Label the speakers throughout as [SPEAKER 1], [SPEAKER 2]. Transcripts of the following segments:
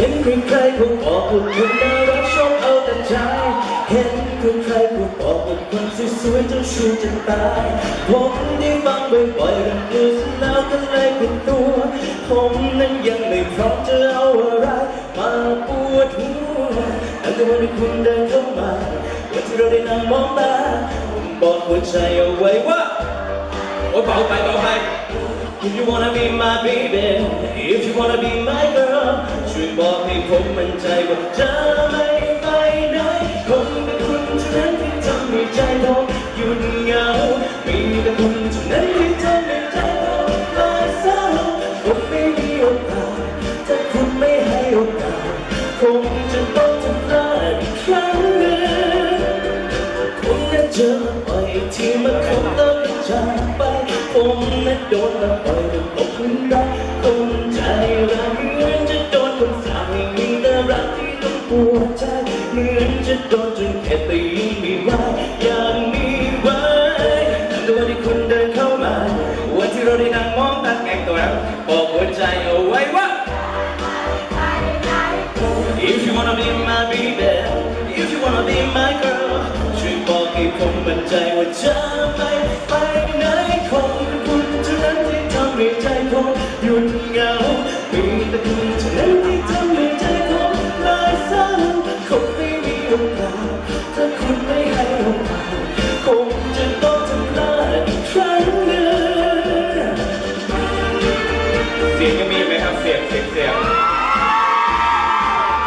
[SPEAKER 1] ห็นใครๆคงบอกว่าคุณน่ารักชอบเอาแต่ใจ เห็นใครๆคงบอกว่าคนสวยๆเจ้าชู้จะตายผมได้ฟังบ่อยๆกันดูสแล้วก็เลยเป็นตัว ผมนั้นยังไม่พร้อมจะเอาอะไรมาปวดหัวแต่วันที่คุณเดินเข้ามาวันที่เราได้นั่งมองตาผมบอกหัวใจเอาไว้ว่า
[SPEAKER 2] โอ้ยเบาไปเบาไป
[SPEAKER 1] If you wanna be my baby If you wanna be my บอกให้ผมมั่นใจว่าจะไม่ไปไหนคงเป็นคุณเท่านั้นที่ทำให้ใจผมหยุดเหงามีแต่คุณเท่านั้นที่ทำให้ใจผมลอยเศร้าผมไม่มีโอกาสถ้าคุณไม่ให้โอกาสคงจะต้องทำพลาดอีกครั้งหนึ่งผมน่ะเจอไปที่มาคบแล้วก็จากไปผมน่ะโดนมาปล่อยแตกหลุม เหมือนจะโดนจนแค่ตีไม่ไหวอย่างมีไว้แต่วันที่คุณเดินเข้ามา วันที่เราได้นั่งมองตาแกงตัวนั้นบอกหัวใจเอาไว้ว่า If you wanna be my baby If you wanna be my girl ช่วยบอกให้ผมมั่นใจว่าจะไม่ไปไหนคงคุณเท่านั้นที่ทำให้ใจผมหยุดเหงามีแต่คุณเท่านั้น คงไม่มีโอกาสถ้าคุณไม่ให้โอกาสคงจะต้องทำพลาดอีกครั้งหนึ่ง
[SPEAKER 2] เสียงยังมีไหมครับเสียงเสียงเสียง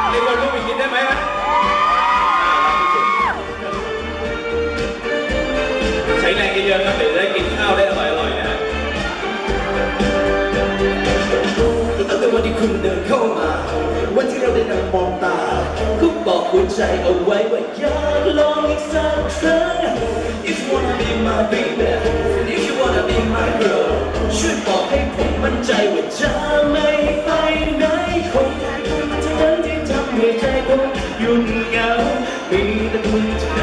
[SPEAKER 2] เรียกว่าลูกอีกนิดได้ไหมฮะใช้แรงเยอะๆครับเดี๋ยวจะได้กินข้าวได้อร่อยๆนะฮะ
[SPEAKER 1] ตั้งแต่วันที่คุณเดินเข้ามา วันที่เราได้นั่งมองตา ก็บอกหัวใจเอาไว้ว่าอยากลองอีกสักครั้ง If you wanna be my baby If you wanna be my girl ช่วยบอกให้ผมมั่นใจว่าจะไม่ไปไหนคงแต่คุณเท่านั้นที่ทำให้ใจผมหยุดเหงามีแต่คุณเท่านั้น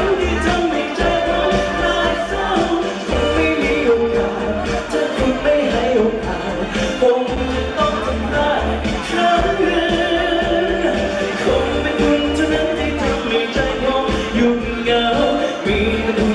[SPEAKER 1] ยุดเ